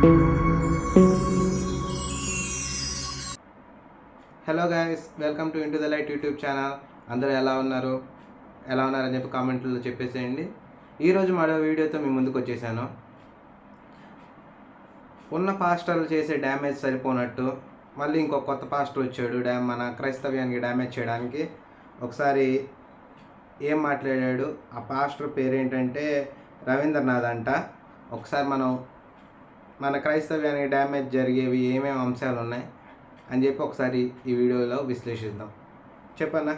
Hello guys welcome to into the light YouTube channel అందరూ ఎలా ఉన్నారు? ఎలా ఉన్నారని చెప్పి కామెంట్లో చెప్పేసేయండి. ఈరోజు మరో వీడియోతో మీ ముందుకు వచ్చేసాను. ఉన్న పాస్టర్లు చేసే డ్యామేజ్ సరిపోనట్టు మళ్ళీ ఇంకో కొత్త పాస్టర్ వచ్చాడు డ్యామ్ మన క్రైస్తవ్యానికి డ్యామేజ్ చేయడానికి. ఒకసారి ఏం మాట్లాడాడు? ఆ పాస్టర్ పేరేంటంటే రవీంద్రనాథ్ అంట. ఒకసారి మనం మన క్రైస్తవ్యానికి డ్యామేజ్ జరిగేవి ఏమేమి అంశాలు ఉన్నాయి అని చెప్పి ఒకసారి ఈ వీడియోలో విశ్లేషిద్దాం. చెప్పన్నా?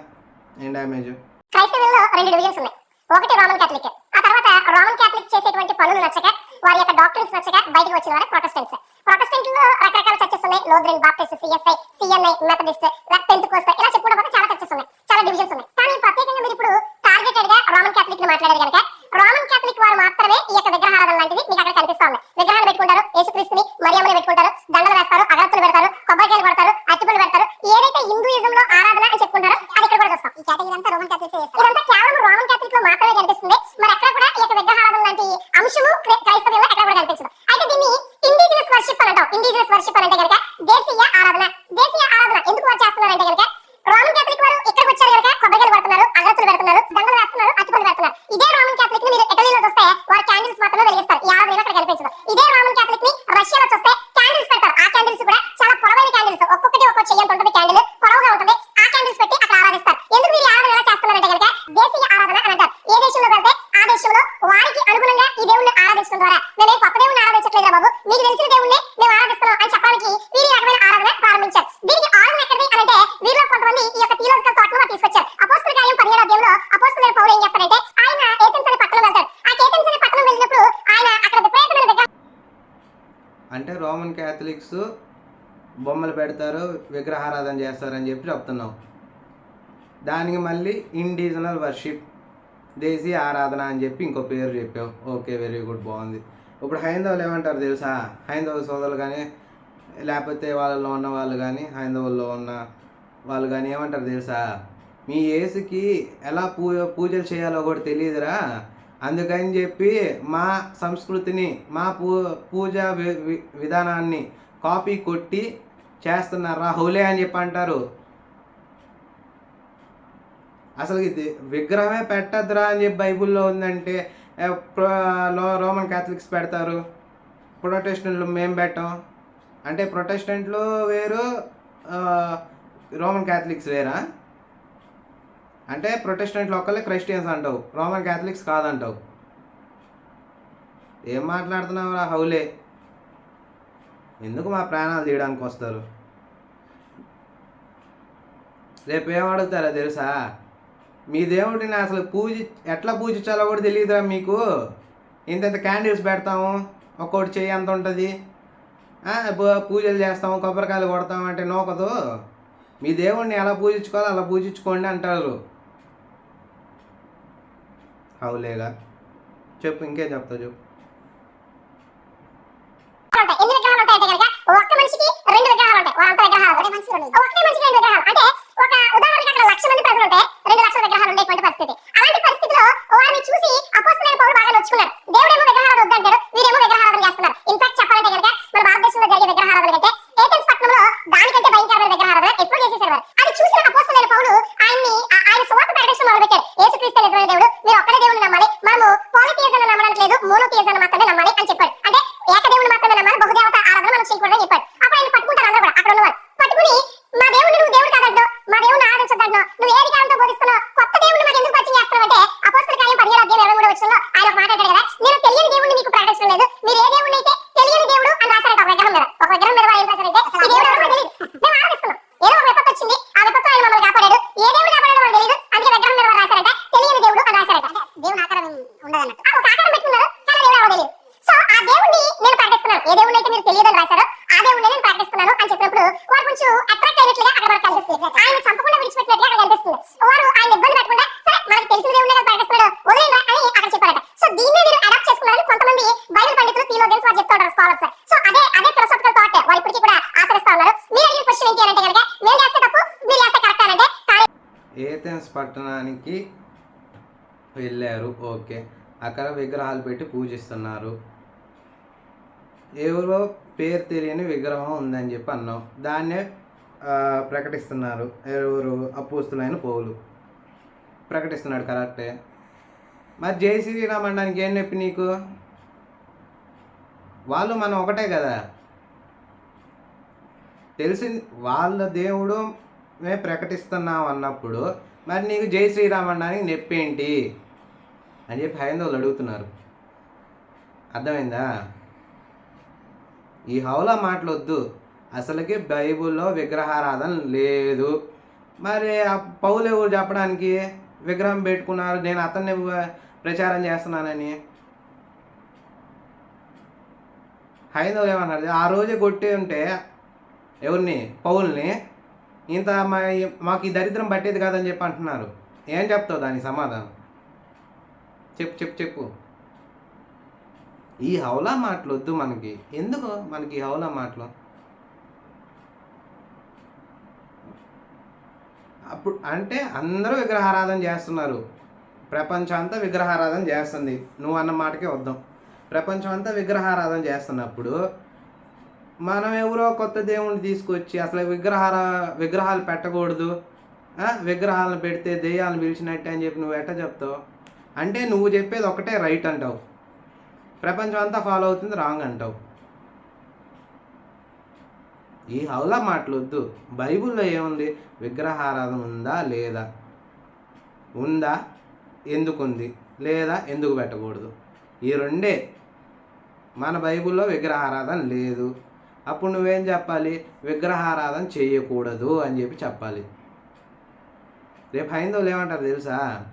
ఏం డ్యామేజ్? క్రైస్తవుల్లో రెండు డివిజన్స్ ఉన్నాయి. ఒకటి రోమన్ క్యాథలిక్. ఆ తర్వాత రోమన్ క్యాథలిక్ చేసేటువంటి పనులు నచ్చక వారి యొక్క డాక్టర్స్ నచ్చక బయటకు వచ్చిన వారే ప్రొటెస్టెంట్స్. ప్రొటెస్టెంట్లో రకరకాల చర్చెస్ ఉన్నాయి. Lutheran Baptist CSI CNI Methodist Pentecost ఇలా చెప్పుకోవడం చాలా చర్చెస్ ఉన్నాయి. చాలా డివిజన్స్ ఉన్నాయి. కానీ ప్రత్యేకంగా మీరు ఇప్పుడు టార్గెటెడ్గా రోమన్ క్యాథలిక్ని మాట్లాడారు కనుక రోమన్ క్యాథలిక్ వారు మాత్రమే ఈ యొక్క విగ్రహారాధన లాంటిది మీకు అక్కడ కనిపిస్తా ఉంది విగ్రహాలు పెట్టుకుంటారు యేసుక్రీస్తుని మరియమ్మని పెట్టుకుంటారు దండలు వేస్తారు అగరత్తులు పెడతారు కొబ్బరికాయలు కొడతారు అరటిపళ్ళు పెడతారు. ఏదైతే హిందూయిజం లో ఆరాధన అని చెప్పుకుంటారో అది ఇక్కడ కూడా చూస్తాం. ఈ కేటగిరీ అంతా రోమన్ క్యాథలిక్స్ ఇదంతా కేవలం రోమన్ క్యాథలిక్లో మాత్రమే కనిపిస్తుంది మరి ఎక్కడ కూడా ఈ యొక్క విగ్రహారాధన లాంటి అంశము క్రై- క్రైస్తవ్యంలో ఎక్కడ కూడా కనిపించదు అయితే దీన్ని ఇండిజినస్ వర్షిప్ అని అంటాం ఇండిజినస్ వర్షిప్ అని అంటే కనుక దేశీయ ఆరాధన దేశీయ ఆరాధన ఎందుకు వారు చేస్తున్నారంటే కనుక రోమన్ క్యాథలిక్ వారు ఇక్కడికి వచ్చారు కనుక కొబ్బరికాయలు కొడుతున్నారు అగరత్తులు పెడుతున్నారు దండలు వేస్తున్నారు అట్టుపళ్ళు పెడుతున్నారు ఇదే రోమన్ క్యాథలిక్ని మీరు ఇటలీలో చూస్తే వారు క్యాండిల్స్ మాత్రమే వెలిగిస్తారు ఈ ఆరాధన అక్కడ కనిపించదు ఇదే రోమన్ క్యాథలిక్ని రష్యాలో చూస్తే క్యాండిల్స్ పెడతారు ఆ క్యాండిల్స్ కూడా చాలా పొడవైన క్యాండిల్స్ ఒక్కొక్కటి ఒక్కొక్క చెయ్యంత ఉంటుంది క్యాండిల్ పొడవుగా ఉంటుంది ఆ క్యాండిల్స్ పెట్టి అక్కడ ఆరాధిస్తారు ఎందుకు మీరు ఈ ఆరాధన ఎలా చేస్తున్నారంటే కనుక దేశీయ ఆరాధన అని అంటారు ఏ దేశంలో వెళ్తే ఆ దేశంలో వారికి అనుగుణంగా ఈ దేవుణ్ణి ఆరాధించడం ద్వారా. మేమేం కొత్త దేవుణ్ణి ఆరాధించట్లేదు బాబు. మీకు తెలిసిన దేవుణ్ణి మేము ఆరాధిస్తున్నాం అని చెప్పడానికి వీరి రకమైన ఆరాధన ప్రారంభించారు. దీనికి ఆరాధన ఎక్కడిది అంటే వీరిలో కొంతమంది ఈ యొక్క థియోలాజికల్ థాట్ను తీసుకొచ్చారు. అపోస్తుల కార్యం పదిహేడు అధ్యాయంలో అపోస్తుల పౌరు ఏం చేస్తారంటే ఆయన ఏథెన్స్ అనే పట్టణం వెళ్తారు ఆ ఏథెన్స్ అనే పట్టణం వెళ్ళినప్పుడు ఆయన అక్కడ విపరీతమైన విగ్రహ అంటే రోమన్ క్యాథలిక్స్ బొమ్మలు పెడతారు విగ్రహారాధన చేస్తారని చెప్పి చెప్తున్నాం. దానికి మళ్ళీ ఇండిజినల్ వర్షిప్ దేశీయ ఆరాధన అని చెప్పి ఇంకో పేరు చెప్పావు ఓకే వెరీ గుడ్ బాగుంది. ఇప్పుడు హైందవులు ఏమంటారు తెలుసా? హైందవ సోదరులు కానీ లేకపోతే వాళ్ళలో ఉన్న వాళ్ళు కానీ హైందవుల్లో ఉన్న వాళ్ళు కానీ ఏమంటారు తెలుసా? మీ ఏసుకి ఎలా పూ పూజలు చేయాలో కూడా తెలియదురా. అందుకని చెప్పి మా సంస్కృతిని మా పూ పూజా వి- వి- విధానాన్ని కాపీ కొట్టి చేస్తున్నారా? హౌలే అని చెప్పి అంటారు. అసలు ఇది విగ్రహమే పెట్టద్దురా అని చెప్పి బైబిల్లో ఉందంటే లో- రోమన్ క్యాథలిక్స్ పెడతారు. ప్రొటెస్టెంట్లు మేము పెట్టాం. అంటే ప్రొటెస్టెంట్లు వేరు రోమన్ క్యాథలిక్స్ వేరా? అంటే ప్రొటెస్టెంట్లు ఒక్కళ్ళే క్రిస్టియన్స్ అంటావు రోమన్ క్యాథలిక్స్ కాదంటావు. ఏం మాట్లాడుతున్నావు రా హౌలే? ఎందుకు మా ప్రాణాలు తీయడానికి వస్తారు రేపు ఏం అడుగుతారా తెలుసా? మీ దేవుడిని అసలు పూజ ఎట్లా పూజించాలో కూడా తెలియదురా మీకు. ఇంత క్యాండిల్స్ పెడతాము ఒక్కోటి చెయ్యి అంత ఉంటుంది? పూ- పూజలు చేస్తాము కొబ్బరికాయలు కొడతాము అంటే నోకదు. మీ దేవుడిని ఎలా పూజించుకోవాలో అలా పూజించుకోండి అంటారు. అవులేగా చెప్పు ఇంకేం చెప్తావు చెప్పు. ఒక్క మనిషికి రెండు విగ్రహాలు ఉంటాయి. వారంతా విగ్రహాలు ఒకటే మనిషికి రెండు ఒకటే మనిషికి రెండు విగ్రహాలు అంటే ఒక ఉదాహరణకి అక్కడ లక్ష మంది ప్రజలు ఉంటే రెండు లక్షల విగ్రహాలు ఉండేటువంటి పరిస్థితి. అలాంటి పరిస్థితిలో వారిని చూసి అపోస్తులైన పౌరులు బాగా నొచ్చుకున్నారు దేవుడేమో విగ్రహారాధన వద్దంటాడు వీరేమో విగ్రహారాధన చేస్తున్నారు. ఇన్ఫాక్ట్ చెప్పాలంటే కనుక మన భారతదేశంలో జరిగే విగ్రహారాధన కంటే ఏథెన్స్ పట్టణంలో దానికంటే భయంకరమైన విగ్రహారాధన ఎప్పుడు చేసేసారు వారు. అది చూసిన అపోస్తులైన పౌరులు ఆయన్ని ఆయన సువార్త ప్రకటించడం మొదలుపెట్టారు యేసుక్రీస్తు నిజమైన దేవుడు మీరు ఒక్కడే దేవుడిని నమ్మాలి. మనము పాలిథియిజం నమ్మడానికి లేదు మోనోథియిజం మాత్రమే నమ్మాలి అని చెప్పాడు. అంటే ఏకదేవుని మాత్రమే నమ్మాలి బహుదేవత ఆరాధన మనం చేయకూడదని చెప్పాడు అప్పుడు ఆయన పట్టుకుంటారు అందరూ కూడా అక్కడ ఉన్నవారు పట్టుకుని మా దేవుడిని నువ్వు దేవుడు కాదంటావు మా దేవుడిని ఆరాధించొద్దంటున్నావు నువ్వు ఏ అధికారంతో బోధిస్తున్నావు కొత్త దేవుడిని మాకు ఎందుకు పరిచయం చేస్తున్నావు అంటే అపోస్తల కార్యం పదిహేడు అధ్యాయం ఇరవై మూడు వచ్చిన ఆయన ఒక మాట అంటాడు కదా నేను తెలియని దేవుడిని మీకు ప్రకటించడం లేదు మీరు ఏ దేవుడిని అయితే తెలియని దేవుడు అని రాశారంట ఒక విగ్రహం మీద ఒక విగ్రహం మీద వారు ఏం రాశారంటే ఈ దేవుడు ఎవరో మాకు తెలియదు మేము ఆరాధిస్తున్నాం ఏదో ఒక విపత్తు వచ్చింది ఆ విపత్తు ఆయన మమ్మల్ని కాపాడాడు ఏ దేవుడు కాపాడాడో మనకు తెలియదు అందుకే విగ్రహం మీద వారు రాశారంట తెలియని దేవుడు అని రాశారంట దేవుని ఆకారం ఉండదన్నట్టు ఆ ఒక ఆకారం పెట్టుకున్నారు కానీ దేవుడు ఎవరో తెలియదు సో ఆ దేవుణ్ణి నేను ప్రకటిస్తున్నాను ఏ దేవుడిని రాశారో అదే ఉండే నేను ప్రకటిస్తున్నాను అని చెప్పినప్పుడు వారు కొంచెం అట్రాక్ట్ అయినట్లుగా అక్కడ మనకు కనిపిస్తుంది. ఆయన చంపకుండా విడిచిపెట్టినట్టుగా అక్కడ కనిపిస్తుంది. వారు ఆయన ఇబ్బంది పెట్టకుండా సరే మనకు తెలిసిన ఉండే కదా ప్రకటిస్తున్నాడు వదిలేండి అని అక్కడ చెప్పారట సో దీన్ని మీరు అడాప్ట్ చేసుకున్నారని కొంతమంది బైబిల్ పండితులు థియోలజన్స్ వారు చెప్తా ఉంటారు స్కాలర్స్ సో అదే అదే ఫిలాసఫికల్ థాట్ వారు ఇప్పటికీ కూడా ఆచరిస్తా ఉన్నారు. మీరు అడిగిన క్వశ్చన్ ఏంటి అంటే కనుక నేను చేస్తే తప్పు మీరు చేస్తే కరెక్ట్ అంటే ఏథెన్స్ పట్టణానికి వెళ్ళారు. ఓకే. అక్కడ విగ్రహాలు పెట్టి పూజిస్తున్నారు. ఎవరో పేరు తెలియని విగ్రహం ఉందని చెప్పి అన్నావు దాన్నే ప్రకటిస్తున్నారు. ఎవరు అప్పుస్తులైన పోవులు ప్రకటిస్తున్నాడు కరెక్టే. మరి జై శ్రీరామ్ అనడానికి ఏం నొప్పి నీకు? వాళ్ళు మనం ఒకటే కదా. తెలిసింది వాళ్ళ దేవుడు మేము ప్రకటిస్తున్నాం అన్నప్పుడు మరి నీకు జై శ్రీరామ్ అనడానికి నొప్పి ఏంటి అని చెప్పి హైందవులు అడుగుతున్నారు. అర్థమైందా? ఈ హౌలా మాటలొద్దు. అసలుకి బైబిల్లో విగ్రహారాధన లేదు. మరి ఆ పౌలు ఎవరు చెప్పడానికి? విగ్రహం పెట్టుకున్నారు. నేను అతన్ని ప్రచారం చేస్తున్నానని. హైందవులు ఏమన్నారు? ఆ రోజే కొట్టి ఉంటే ఎవరిని? పౌల్ని. ఇంత మా మాకు ఈ దరిద్రం పట్టేది కాదని చెప్పి అంటున్నారు. ఏం చెప్తావు దానికి సమాధానం? చెప్పు చెప్పు చెప్పు. ఈ హౌలా మాటలు వద్దు మనకి. ఎందుకు మనకి ఈ హౌలా మాటలు? అప్పుడు అంటే అందరూ విగ్రహారాధన చేస్తున్నారు. ప్రపంచం అంతా విగ్రహారాధన చేస్తుంది. నువ్వు అన్న మాటకే వద్దాం. ప్రపంచం అంతా విగ్రహారాధన చేస్తున్నప్పుడు మనం ఎవరో కొత్త దేవుణ్ణి తీసుకొచ్చి అసలు విగ్రహార విగ్రహాలు పెట్టకూడదు. విగ్రహాలను పెడితే దెయ్యాలను పిలిచినట్టే అని చెప్పి నువ్వు ఎట్ట చెప్తావు? అంటే నువ్వు చెప్పేది ఒకటే రైట్ అంటావు. ప్రపంచం అంతా ఫాలో అవుతుంది రాంగ్ అంటావు. ఈ హౌలా మాటలు బైబుల్లో బైబిల్లో ఏముంది? విగ్రహారాధన ఉందా లేదా? ఉందా? ఎందుకుంది? లేదా? ఎందుకు పెట్టకూడదు? ఈ రెండే. మన బైబిల్లో విగ్రహారాధన లేదు. అప్పుడు నువ్వేం చెప్పాలి? విగ్రహారాధన చేయకూడదు అని చెప్పి చెప్పాలి. రేపు హైందవులు ఏమంటారు తెలుసా?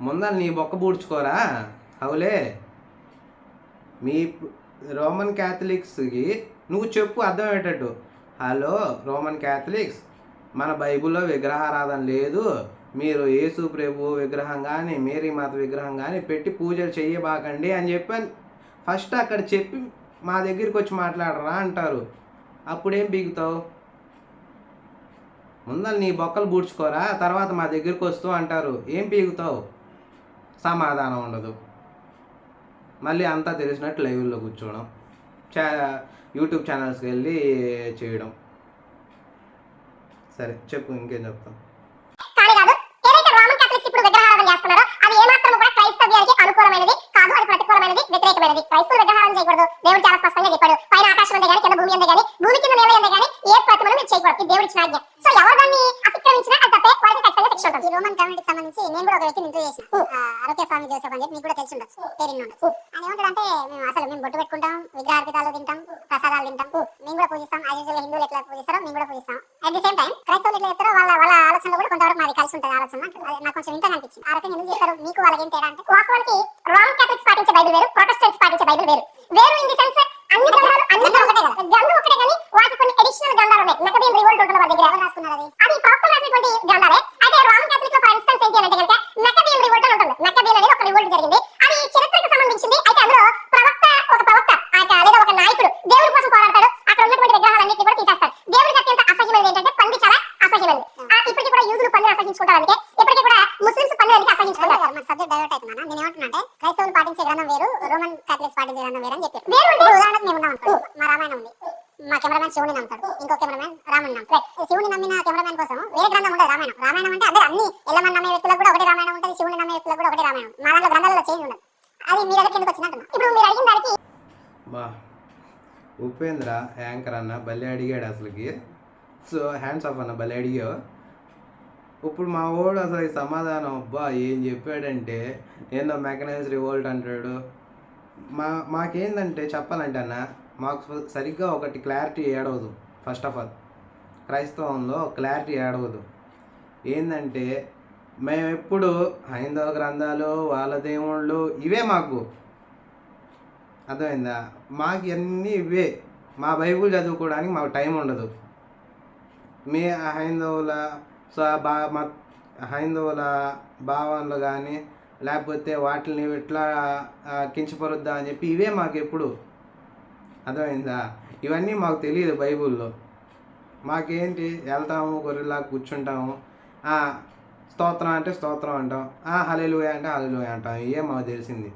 ముందర నీ బొక్క పూడ్చుకోరా అవులే మీ రోమన్ క్యాథలిక్స్కి నువ్వు చెప్పు అర్థమయ్యేటట్టు. హలో రోమన్ క్యాథలిక్స్ మన బైబిల్లో విగ్రహారాధన లేదు. మీరు యేసు ప్రభు విగ్రహం కానీ మేరీ మాత విగ్రహం కానీ పెట్టి పూజలు చేయబాకండి అని చెప్పి ఫస్ట్ అక్కడ చెప్పి మా దగ్గరికి వచ్చి మాట్లాడరా అంటారు. అప్పుడేం బీగుతావు ముందర నీ బొక్కలు బూడ్చుకోరా తర్వాత మా దగ్గరికి వస్తూ అంటారు. ఏం పీగుతావు సమాధానం ఉండదు. మళ్ళీ అంతా తెలిసినట్టు లైవ్లో కూర్చోవడం చా యూట్యూబ్ ఛానల్స్కి వెళ్ళి చేయడం. సరే చెప్పు ఇంకేం చెప్తాం? అనుకూలమైనది కాదు అది ప్రతికూలమైనది వ్యతిరేకమైనది. క్రైస్తవులు విగ్రహారాధన చేయకూడదు. దేవుడు చాలా స్పష్టంగా చెప్పాడు. పైన ఆకాశం ఉంది కానీ కింద భూమి ఉంది కానీ భూమి కింద నేల ఉంది కానీ ఏ ప్రతిమను మీరు చేయకూడదు. ఇది దేవుడి ఇచ్చిన ఆజ్ఞ. సో ఎవరు దాన్ని అతిక్రమించినా అది తప్పే వారికి ఖచ్చితంగా శిక్ష ఉంటుంది. ఈ రోమన్ కమ్యూనిటీకి సంబంధించి నేను కూడా ఒక వ్యక్తిని ఇంటర్వ్యూ చేసిన. ఆరోగ్య స్వామి జోసెఫ్ అని చెప్పి మీకు కూడా తెలిసి ఉండొచ్చు పేరు ఉండొచ్చు ఆయన ఏమంటాడంటే మేము అసలు మేము బొట్టు పెట్టుకుంటాం విగ్రహార్పితాలు తింటాం ప్రసాదాలు తింటాం మేము కూడా పూజిస్తాం యాజ్ యూజువల్ హిందువులు ఎట్లా పూజిస్తారో మేము కూడా పూజిస్తాం. అట్ ది సేమ్ టైం క్రైస్తవులు ఎట్లా చెప్తారో వాళ్ళ వాళ్ళ ఆలోచనలు కూడా కొంతవరకు మాది కలిసి ఉంటుంది ఆలోచన నాకు కొంచెం వింతగా అనిపించింది. ఆ రకంగా ఎందుకు చేస్తారు మీకు వాళ్ళకి ఏం తేడా అంటే వాస్తవానికి రామ్ క్యాథలిక్స్ పాటించే బైబిల్ వేరు ప్రొటెస్టెంట్స్ పాటించే బైబిల్ వేరు. వేరు ఇన్ ది సెన్స్ అన్ని గ్రంథాలు అన్ని ఒకటే కదా. గ్రంథం ఒకటే కానీ వాటి కొన్ని అడిషనల్ గ్రంథాలు ఉన్నాయి. మెకబియన్ రివోల్ట్ ఉంటుంది వాళ్ళ దగ్గర ఎవరు రాసుకున్నారు అది? అది ప్రవక్తలు రాసినటువంటి గ్రంథాలే. అయితే రామ్ క్యాథలిక్లో ఫర్ ఇన్స్టెన్స్ ఏంటి అంటే కనుక మెకబియన్ రివోల్ట్ అని ఉంటుంది. మెకబియన్ అనేది ఒక రివోల్ట్ జరిగింది. అది చరిత్రకు సంబంధించింది. అయితే అందులో ప్రవక్త ఒక ప్రవక్త లేదా ఒక నాయకుడు దేవుడి కోసం పోరాడతాడు. అక్కడ ఉన్నటువంటి విగ్రహాలన్నింటినీ కూడా తీసేస్తాడు దేవుడికి అత్యంత అసహ్యమైనది ఏంటంటే పంది చాలా అసహ్యమైనది. ఆ, ఇప్పటికీ కూడా యూదులు పందులు అసహించుకుంటారు అందుకే. ఇప్పటికీ కూడా ముస్లిమ్స్ పందులు అందుకే అసహించుకుంటారు? మన సబ్జెక్ట్ డైవర్ట్ అవుతున్నా. నేను ఏమంటున్నా క్రైస్తవులు పాటించే గ్రంథం వేరు రోమన్ కాథలిక్స్ పాటించే గ్రంథం వేరు అని చెప్పి వేరు అంటే ఉదాహరణకు మేము ఉన్నాం అనుకో మా రామాయణం ఉంది మా కెమెరామెన్ శివుని నమ్ముతాడు. ఇంకో కెమెరామ్యాన్ రాముని నమ్ముతాడు. శివుని నమ్మిన కెమెరామ్యాన్ కోసం వేరే గ్రంథం ఉండదు రామాయణం. రామాయణం అంటే అందరూ అన్ని ఎల్లమని నమ్మే వ్యక్తులకు కూడా ఒకటి రామాయణం ఉంటుంది శివుని నమ్మే వ్యక్తులకు కూడా ఒకటి రామాయణం మా దాంట్లో గ్రంథాలలో చేంజ్ ఉండదు. అది మీ దగ్గరికి ఎందుకు వచ్చినట్టు ఇప్పుడు మీరు అడిగిన దానికి బా ఉపేంద్ర యాంకర్ అన్న భలే అడిగాడు అసలుకి. సో హ్యాండ్స్ ఆఫ్ అన్న భలే అడిగావు. ఇప్పుడు మా వాడు అసలు ఈ సమాధానం అబ్బా ఏం చెప్పాడంటే ఏందో మెకనైజ్ రివోల్ట్ అంటాడు. మా మాకేందంటే చెప్పాలంటే అన్న మాకు సరిగ్గా ఒకటి క్లారిటీ ఏడవదు ఫస్ట్ ఆఫ్ ఆల్ క్రైస్తవంలో క్లారిటీ ఏడవదు. ఏంటంటే మేము ఎప్పుడు హైందవ గ్రంథాలు వాళ్ళ దేవుళ్ళు ఇవే మాకు. అర్థమైందా? మాకు అన్నీ ఇవే. మా బైబుల్ చదువుకోవడానికి మాకు టైం ఉండదు. మీ హైందవుల సో బా మా హైందవుల భావనలు కానీ లేకపోతే వాటిని ఇట్లా కించపరుద్దా అని చెప్పి ఇవే మాకు ఎప్పుడు. అర్థమైందా? ఇవన్నీ మాకు తెలియదు బైబుల్లో. మాకేంటి? వెళ్తాము గొర్రెలా కూర్చుంటాము. స్తోత్రం అంటే స్తోత్రం అంటాం. హలెలుయ అంటే హలెలుయ అంటాం. ఇవే మాకు తెలిసింది.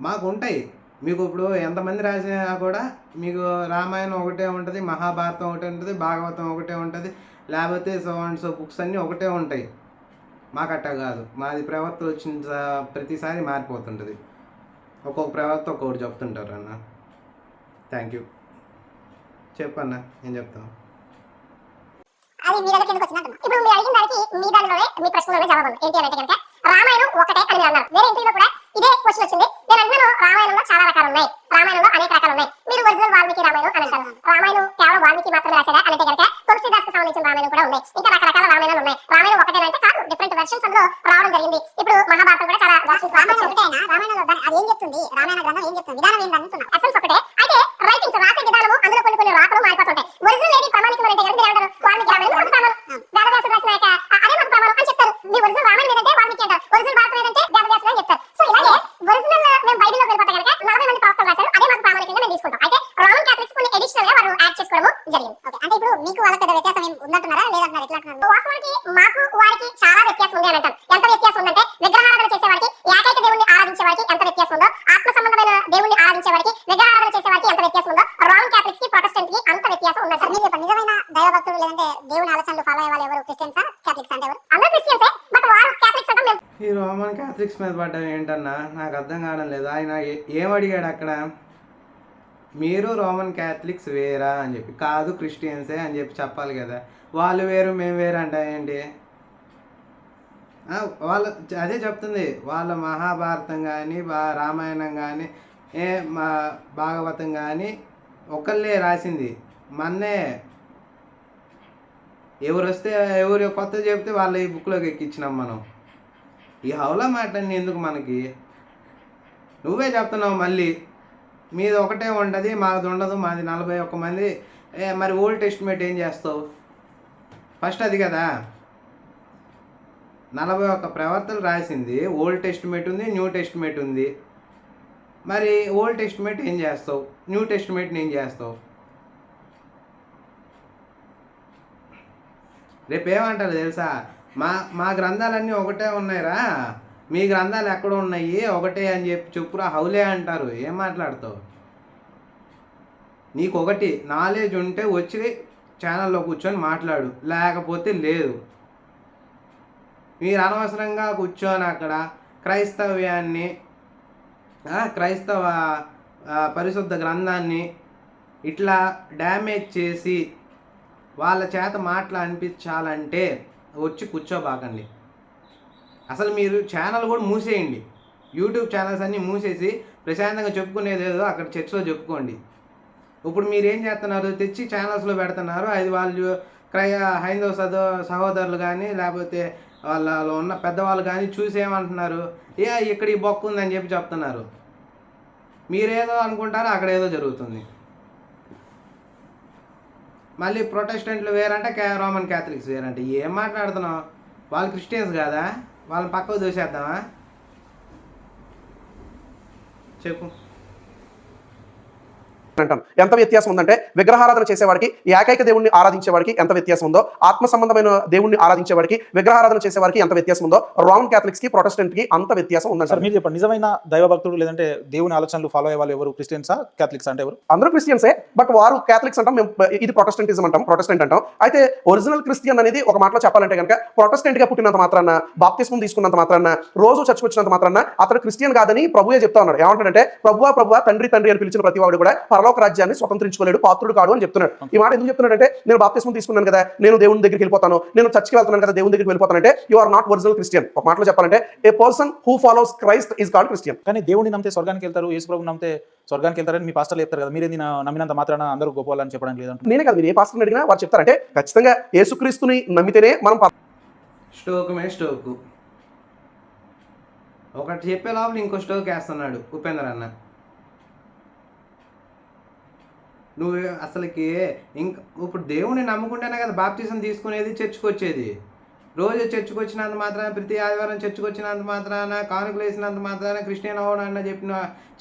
మాకు ఉంటాయి మీకు ఇప్పుడు ఎంతమంది రాసినా కూడా మీకు రామాయణం ఒకటే ఉంటుంది మహాభారతం ఒకటే ఉంటుంది భాగవతం ఒకటే ఉంటుంది లేకపోతే సో అండ్ సో బుక్స్ అన్నీ ఒకటే ఉంటాయి. మాకట్ట కాదు. మాది ప్రవర్తన వచ్చిన స- ప్రతిసారి మారిపోతుంటుంది. ఒక్కొక్క ప్రవర్త ఒక్కొక్కటి చెప్తుంటారు అన్న థ్యాంక్ యూ. చెప్పన్న ఏం చెప్తాను అది మీ దగ్గర కిందకి వచ్చింది అంటున్నా. ఇప్పుడు మీరు అడిగిన దానికి మీ దానిలోనే మీ ప్రశ్నలోనే జవాబు ఉంది. ఏంటి అంటే కనుక రామాయణం ఒకటే అని మీరు అన్నారు. వేరే ఇంటర్వ్యూలో కూడా ఇదే క్వశ్చన్ వచ్చింది. నేను అంటున్నాను రామాయణంలో చాలా రకాలు ఉన్నాయి రామాయణంలో అనేక రకాలు ఉన్నాయి మీరు ఒరిజినల్ వాల్మీకి రామాయణం అని అంటారు. రామాయణం కేవలం వాల్మీకి మాత్రమే రాశారా? అంటే కనుక సంబంధించిన రామాయణం కూడా ఉన్నాయి. ఇంకా రకరకాల రామాయణాలు ఉన్నాయి. రామాయణం ఒకటేనంటే కాదు. డిఫరెంట్ వెర్షన్స్ అందులో రావడం జరిగింది. ఇప్పుడు మహాభారతం కూడా చాలా రామాయణం ఒకటేనా? రామాయణంలో దాని- అది ఏం చెప్తుంది? రామాయణ గ్రంథం ఏం చెప్తుంది? విధానం ఏంటి అంటున్నా. ఎసెన్స్ ఒకటే. అయితే రైటింగ్స్ రాసే విధానము అందులో కొన్ని కొన్ని రాతలు మారిపోతుంటాయి ఒరిజినల్ ఏది ప్రమాణికం అంటే కనుక మీరు ఏమంటారు వాల్మీకి రామాయణం ఒక ప్రమాణం వేదవ్యాసుడు రాసిన యొక్క ఆ- అదే మనకు ప్రమాణం అని చెప్తారు మీ ఒరిజినల్ రామాయణం ఏదంటే వాల్మీకి అంటారు ఒరిజినల్ భారతం ఏదంటే వేదవ్యాసుడు అని చెప్తారు సో ఇలాగే ఒరిజినల్ మేము బైబిల్లో వెళ్ళిపోతే కనుక నలభై మంది ప్రవక్తలు రాశారు అదే మాకు ప్రామాణికంగా మేము తీసుకుంటాం అయితే రోమన్ క్యాథలిక్స్ కొన్ని అడిషనల్గా వారు యాడ్ చేసుకోవడం జరిగింది ఓకే అంటే ఇప్పుడు మీకు వాళ్ళ పెద్ద వ్యత్యాసం ఏం ఉందంటున్నారా లేదంటున్నారు ఎట్లా అంటున్నారు వాస్తవానికి మాకు వారికి చాలా వ్యత్యాసం ఉంది అని అంటాం ఎంత వ్యత్యాసం ఉందంటే విగ్రహారాధన చేసేవారికి ఏకైక దేవుణ్ణి ఆరాధించే వారికి ఎంత వ్యత్యాసం ఉందో ఆత్మ సంబంధమైన దేవుణ్ణి ఆరాధించే వారికి విగ్రహారాధన చేసే వారికి ఎంత వ్యత్యాసం ఉందో రోమన్ క్యాథలిక్స్కి ప్రొటెస్టెంట్కి అంత వ్యత్యాసం ఉంది సార్ మీరు చెప్పండి నిజమైన దైవభక్తులు లేదంటే దేవుని ఆలోచనలు ఫాలో అయ్యే వాళ్ళు ఎవరు క్రిస్టియన్సా క్యాథలిక్స్ అంటే అందరూ బట్ వారు క్యాథలిక్స్ అంటే ఈ రోమన్ క్యాథలిక్స్ మీద పడ్డం ఏంటన్నా? నాకు అర్థం కావడం లేదు. ఆయన ఏం అడిగాడు అక్కడ? మీరు రోమన్ క్యాథలిక్స్ వేరా అని చెప్పి. కాదు క్రిస్టియన్సే అని చెప్పి చెప్పాలి కదా. వాళ్ళు వేరు మేము వేరు అంటే ఏంటి? వాళ్ళు అదే చెప్తుంది. వాళ్ళ మహాభారతం కానీ బా రామాయణం కానీ ఏ మా భాగవతం కానీ ఒకళ్ళే రాసింది. మన్నే ఎవరు వస్తే ఎవరు కొత్త చెప్తే వాళ్ళ ఈ బుక్లోకి ఎక్కించినాం మనం. ఈ హౌలా మాట అండి ఎందుకు మనకి? నువ్వే చెప్తున్నావు మళ్ళీ. మీది ఒకటే ఉంటుంది మాది ఉండదు మాది నలభై ఒక్క మంది. మరి ఓల్డ్ ఎస్టిమేట్ ఏం చేస్తావు? ఫస్ట్ అది కదా. నలభై ఒక్క ప్రవర్తలు రాసింది ఓల్డ్ టెస్టిమేట్ ఉంది న్యూ టెస్టిమేట్ ఉంది. మరి ఓల్డ్ టెస్టిమేట్ ఏం చేస్తావు? న్యూ టెస్టిమేట్ని ఏం చేస్తావు? రేపు ఏమంటారు తెలుసా? మా మా గ్రంథాలన్నీ ఒకటే ఉన్నాయిరా. మీ గ్రంథాలు ఎక్కడ ఉన్నాయి ఒకటే అని చెప్పి చెప్పురా హౌలే అంటారు. ఏం మాట్లాడతావు? నీకు ఒకటి నాలెడ్జ్ ఉంటే వచ్చి ఛానల్లో కూర్చొని మాట్లాడు. లేకపోతే లేదు. మీరు అనవసరంగా కూర్చొని అక్కడ క్రైస్తవ్యాన్ని క్రైస్తవ పరిశుద్ధ గ్రంథాన్ని ఇట్లా డ్యామేజ్ చేసి వాళ్ళ చేత మాటలు అనిపించాలంటే వచ్చి కూర్చోబాకండి. అసలు మీరు ఛానల్ కూడా మూసేయండి. యూట్యూబ్ ఛానల్స్ అన్నీ మూసేసి ప్రశాంతంగా చెప్పుకునేది ఏదో అక్కడ చర్చిలో చెప్పుకోండి. ఇప్పుడు మీరు ఏం చేస్తున్నారు? తెచ్చి ఛానల్స్లో పెడుతున్నారు. అది వాళ్ళు క్రయ హైందవ సదో సహోదరులు కానీ లేకపోతే వాళ్ళలో ఉన్న పెద్దవాళ్ళు కానీ చూసి ఏమంటున్నారు? ఏ ఇక్కడ ఈ బొక్క ఉందని చెప్పి చెప్తున్నారు. మీరేదో అనుకుంటారో అక్కడ ఏదో జరుగుతుంది. మళ్ళీ ప్రొటెస్టెంట్లు వేరంటే రోమన్ క్యాథలిక్స్ వేరంటే ఏం మాట్లాడుతున్నావు? వాళ్ళు క్రిస్టియన్స్ కాదా? వాళ్ళని పక్కకు దూసేద్దామా? చెప్పు. అంటాం. ఎంత వ్యత్యాసం ఉందంటే విగ్రహారాధన చేసేవాడికి ఏకైక దేవుణ్ణి ఆరాధించేవాడికి ఎంత వ్యత్యాసం ఉందో ఆత్మ సంబంధమైన దేవుణ్ణి ఆరాధించేవాడికి విగ్రహారాధన చేసేవాడికి ఎంత వ్యత్యాసం ఉందో రోమన్ క్యాథలిక్స్కి ప్రొటెస్టెంట్కి అంత వ్యత్యాసం సార్ ఉందంటారు మీరు చెప్పండి. నిజమైన దైవభక్తుడు లేదంటే దేవుని ఆలోచనలు ఫాలో అయ్యే వాళ్ళు ఎవరు? క్రిస్టియన్సా క్యాథలిక్స్ అంటే ఎవరు? అందరూ క్రిస్టియన్సే బట్ వారు క్యాథలిక్స్ అంటాం. మేము ఇది ప్రొటెస్టెంటిజం అంటాం ప్రొటెస్టెంట్ అంటాం. అయితే ఒరిజినల్ క్రిస్టియన్ అనేది ఒక మాటలో చెప్పాలంటే కనుక ప్రొటెస్టెంట్గా పుట్టినంత మాత్రాన బాప్తిస్మం తీసుకున్నంత మాత్రాన రోజు చర్చకు వచ్చినంత మాత్రాన అతడు క్రిస్టియన్ కాదని ప్రభువే చెప్తా ఉన్నాడు. ఏమంటాడంటే ప్రభువా ప్రభువా తండ్రి తండ్రి అని పిలిచిన ప్రతి వాడు కూడా పరలోక రాజ్యాన్ని స్వతంత్రించుకోలేడు పాత్రుడు కాడు అని చెప్తున్నాడు. ఈ మాట ఎందుకు చెప్తున్నాడంటే నేను బాప్తిస్మం తీసుకున్నాను కదా నేను దేవుని దగ్గరికి వెళ్ళిపోతాను నేను చర్చికి వెళ్తున్నాను కదా దేవుని దగ్గరికి వెళ్ళిపోతానంటే you are not original Christian ఒక మాటలో చెప్పాలంటే a person who follows Christ is called Christian కానీ దేవుడిని నమ్మితే స్వర్గానికి వెళ్తారు యేసు ప్రభు నమ్మితే స్వర్గానికి వెళ్తారని మీ పాస్టర్లు చెప్తారు కదా మీరేంది నమ్మినంత మాత్రాన అందరూ గొప్పవాళ్ళని చెప్పడానికి లేదంటే నేనే కదా మీరు ఏ పాస్టర్ అడిగినా వారు చెప్తారంటే ఖచ్చితంగా యేసుక్రీస్తుని నమ్మితేనే మనం స్టోక్ మీద స్టోక్ ఒకటి చెప్పే లోపల ఇంకో స్టోక్ వేస్తున్నాడు ఉపేంద్ర అన్న నువ్వు అసలుకి ఇంక ఇప్పుడు దేవుని నమ్ముకుంటేనే కదా బాప్తీసం తీసుకునేది చర్చికి వచ్చేది రోజు చర్చికి వచ్చినంత మాత్రాన ప్రతి ఆదివారం చర్చికి వచ్చినంత మాత్రాన కానుకలు వేసినంత మాత్రాన క్రిస్టియన్ అవ్వడం అన్న చెప్పిన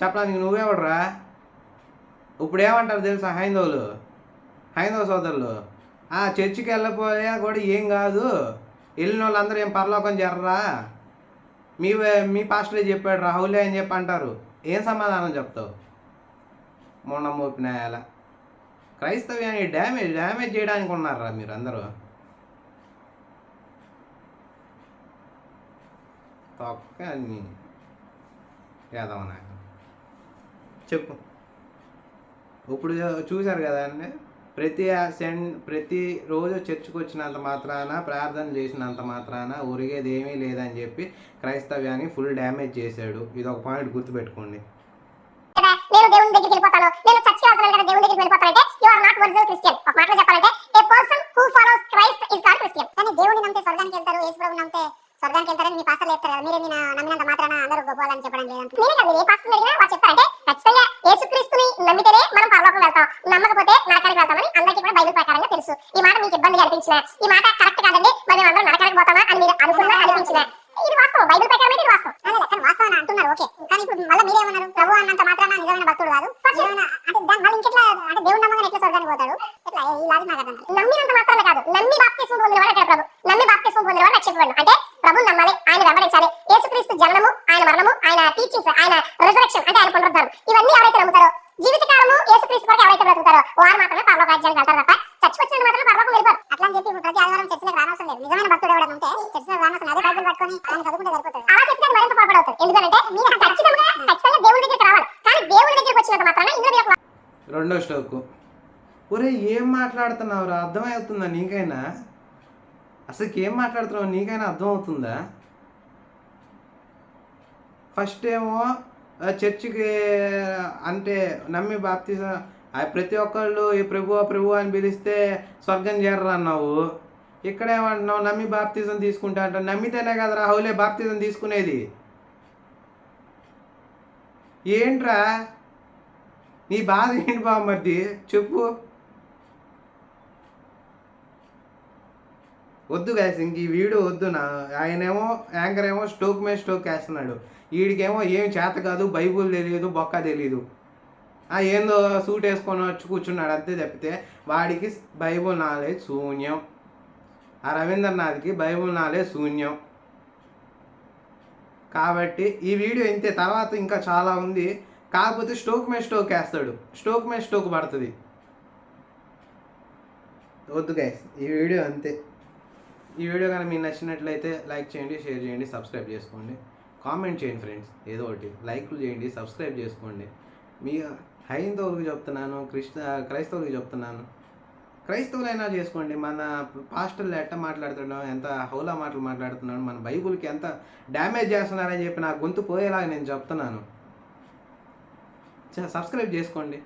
చెప్పడానికి నువ్వేవడరా ఇప్పుడు ఏమంటారు తెలుసా హైందవులు? హైందవ సోదరులు? ఆ చర్చికి వెళ్ళపోయా కూడా ఏం కాదు. వెళ్ళిన వాళ్ళందరూ ఏం పరలోకం జర్రా? మీ మీ పాస్టరే చెప్పాడు రాహులే అని చెప్పి అంటారు. ఏం సమాధానం చెప్తావు? మొన్న మోపినాయాల క్రైస్తవ్యాన్ని డ్యామేజ్ డ్యామేజ్ చేయడానికి ఉన్నారా మీరు అందరూ తొక్క అన్ని ఏదవనా చెప్పు. ఇప్పుడు చూశారు కదా అండి ప్రతి సెండ్ ప్రతి రోజు చర్చికి వచ్చినంత మాత్రాన ప్రార్థన చేసినంత మాత్రాన ఒరిగేది ఏమీ లేదని చెప్పి క్రైస్తవ్యాన్ని ఫుల్ డ్యామేజ్ చేశాడు. ఇది ఒక పాయింట్ గుర్తుపెట్టుకోండి. నేను దేవుని దగ్గరికి వెళ్ళిపోతాను. నేను చర్చికి వెళ్తున్నాను కదా దేవుని దగ్గరికి వెళ్ళిపోతానంటే you are not original Christian ఒక మాటలో చెప్పాలంటే a person who follows Christ is not Christian కానీ దేవుని నమ్మితే స్వర్గానికి వెళ్తారు యేసు ప్రభుని నమ్మితే స్వర్గానికి వెళ్తారని మీ పాస్టర్లు చెప్తారు కదా. మీరే నమ్మినంత మాత్రాన అందరూ గొప్పవాలని చెప్పడం లేదంటే నేనే కదా ఏ పాస్టర్లు అడిగినా వాళ్ళు చెప్తారంటే ఖచ్చితంగా యేసుక్రీస్తుని నమ్మితేనే మనం పరలోకం వెళ్తాం. నమ్మకపోతే నరకానికి వెళ్తామని అందరికీ కూడా బైబిల్ ప్రకారంగా తెలుసు. ఈ మాట మీకు ఇబ్బందిగా అనిపించిన ఈ మాట కరెక్ట్ కాదండి మరి అందరం నరకానికి పోతామా అని మీరు అనుకున్నా అనిపించిన. ఇది వాస్తవం. బైబిల్ ప్రకారం ఇది వాస్తవం అంటున్నారు ఓకే కానీ ఇప్పుడు మళ్ళీ మీరేమన్నారు ప్రభు అన్నంత మాత్రాన నిజమైన భక్తుడు కాదు నిజమైన అంటే దాని మళ్ళీ ఇంకెట్లా అంటే దేవుడు నమ్మకం ఎట్లా స్వర్గానికి పోతాడు ఎట్లా ఈ లాజిక్ నాకు అర్థం కాదు. నమ్మినంత మాత్రాన కాదు నమ్మి బాప్తిస్మం పొందిన వాడు అక్కడ ప్రభు నమ్మి బాప్తిస్మం పొందిన వాడు రక్షించబడు అంటే ప్రభు నమ్మాలి ఆయన వెంబడించాలి యేసుక్రీస్తు జననము ఆయన మరణము ఆయన టీచింగ్స్ ఆయన రిజరెక్షన్ అంటే ఆయన పునరుద్ధానం ఇవన్నీ ఎవరైతే నమ్ముతారో జీవితకాలము యేసుక్రీస్తు కొరకు ఎవరైతే బ్రతుకుతారో వారు మాత్రమే పరలోక రాజ్యానికి వెళ్తారు తప్ప చచ్చిపోయిన మాత్రం పరలోకం వెళ్ళిపోరు అట్లా అని చెప్పి ఇప్పుడు ప్రతి ఆదివారం చర్చలకు రానవసరం లేదు నిజమైన భక్తుడు ఎవరైనా ఉంటే చర్చలకు రానవసరం లేదు బైబిల్ పట్టుకొని ఆయన చదువుకుంటే సరిపోతుంది అలా చెప్తే అది మరింత పొరపడవుతుంది ఎందుకంటే మీరు ఖచ్చితంగా ఖచ్చితంగా దేవుడి దగ్గరికి రావాలి కానీ దేవుడి దగ్గరికి వచ్చినంత మాత్రాన ఇందులో మీరు ఒక రెండో స్టోకు. ఒరే ఏం మాట్లాడుతున్నావురా? అర్థమవుతుందా నీకైనా? అసలు ఏం మాట్లాడుతున్నావు? నీకైనా అర్థమవుతుందా? ఫస్ట్ ఏమో చర్చికి అంటే నమ్మి బాప్తిజ ప్రతి ఒక్కళ్ళు ఈ ప్రభు ప్రభు అని పిలిస్తే స్వర్గం చేరరా అన్నావు? ఇక్కడేమంటున్నావు? నమ్మి బాప్తిజం తీసుకుంటా అంటావు నమ్మితేనే కదరా హౌలే బాప్తిజం తీసుకునేది? ఏంట్రా? నీ బాధ ఏంటి బామ్మర్ది చెప్పు. వద్దు గాయస్ ఇంక ఈ వీడియో వద్దు. నా ఆయనేమో యాంకర్ ఏమో స్టోక్ మీద స్టోక్ వేస్తున్నాడు. వీడికేమో ఏం చేత కాదు బైబుల్ తెలియదు బొక్క తెలియదు ఆ ఏందో సూట్ వేసుకొని వచ్చి కూర్చున్నాడు అంతే తప్పితే వాడికి బైబుల్ నాలెడ్జ్ శూన్యం. ఆ రవీంద్రనాథ్కి బైబుల్ నాలెడ్జ్ శూన్యం. కాబట్టి ఈ వీడియో ఇంతే. తర్వాత ఇంకా చాలా ఉంది. కాకపోతే స్టోక్ మీద స్టోక్ వేస్తాడు. స్టోక్ మీద స్టోక్ పడుతుంది. వద్దు గైస్ ఈ వీడియో అంతే. ఈ వీడియో కానీ మీకు నచ్చినట్లయితే లైక్ చేయండి షేర్ చేయండి సబ్స్క్రైబ్ చేసుకోండి. కామెంట్ చేయండి ఫ్రెండ్స్ ఏదో ఒకటి. లైక్లు చేయండి సబ్స్క్రైబ్ చేసుకోండి. మీ హైందవులకు చెప్తున్నాను క్రిస్త క్రైస్తవులకు చెప్తున్నాను. క్రైస్తవులైనా చేసుకోండి. మన పాస్టర్లు ఎట్ట మాట్లాడుతున్నాం ఎంత హౌలా మాటలు మాట్లాడుతున్నాడు మన బైబుల్కి ఎంత డ్యామేజ్ చేస్తున్నారని చెప్పి నా గొంతు పోయేలాగా నేను చెప్తున్నాను. సబ్స్క్రైబ్ చేసుకోండి.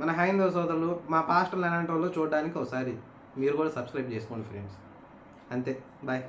మన హైందవ సోదరులు మా పాస్టర్లు అలాంటి వాళ్ళు చూడడానికి ఒకసారి మీరు కూడా సబ్స్క్రైబ్ చేసుకోండి ఫ్రెండ్స్. అంతే. బాయ్.